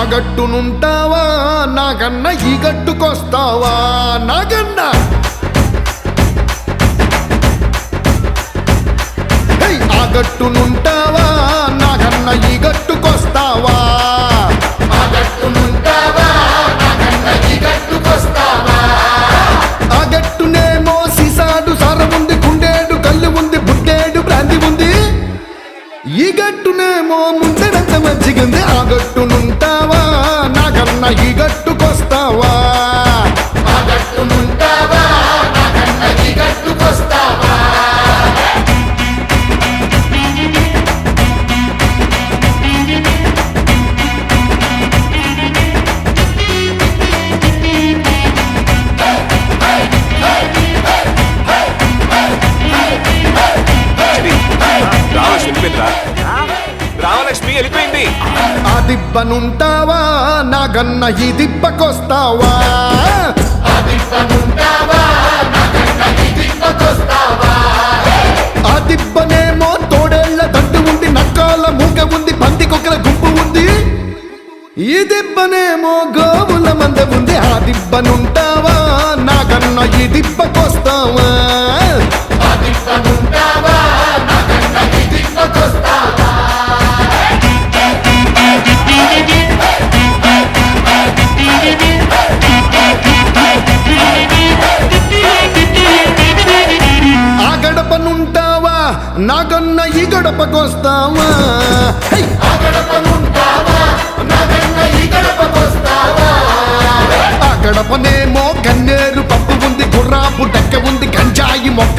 ఆ గట్టునుంటావా నాగన్న ఈ గట్టుకొస్తావా? నాగన్న! హే, గట్టునుంటావా? నాగన్న ఈ గట్టుకొస్తావా? ఆ గట్టునుంటావా? నాగన్న ఈ గట్టుకొస్తావా? ఆ గట్టునేమో సీసాడు సార ఉంది కుండేడు కళ్ళు ఉంది బుట్టేడు బ్రాంతి ఉంది. ఈ గట్టునేమో ముందే మంచిగుంది ఆ గట్టునుంటావా? నాకన్నా ఈ గట్టుకొస్తావా? వెళ్ళిపోయింది ఆ దిబ్బనుంటావా? నాగన్న ఈ దిబ్బకొస్తావా? ఆ దిబ్బనుంటావా? నాగన్న ఈ దిబ్బకొస్తావా? ఆ దిబ్బనేమో తోడేళ్ళ దండు ఉంది నక్కాల మూగ ఉంది పంది కుక్కల గుంపు ఉంది. ఈ దిబ్బనేమో గోవుల మంద ఉంది ఆ దిబ్బనుంటావా? నాగన్న ఈ దిబ్బకొస్తావా నాగన్న ఈ గడపకొస్తావా ఆ నాగన్న ఈ గడపనేమో కన్నేరు పప్పు ఉంది గుర్రాపు డక్క ఉంది గంజాయి మొక్క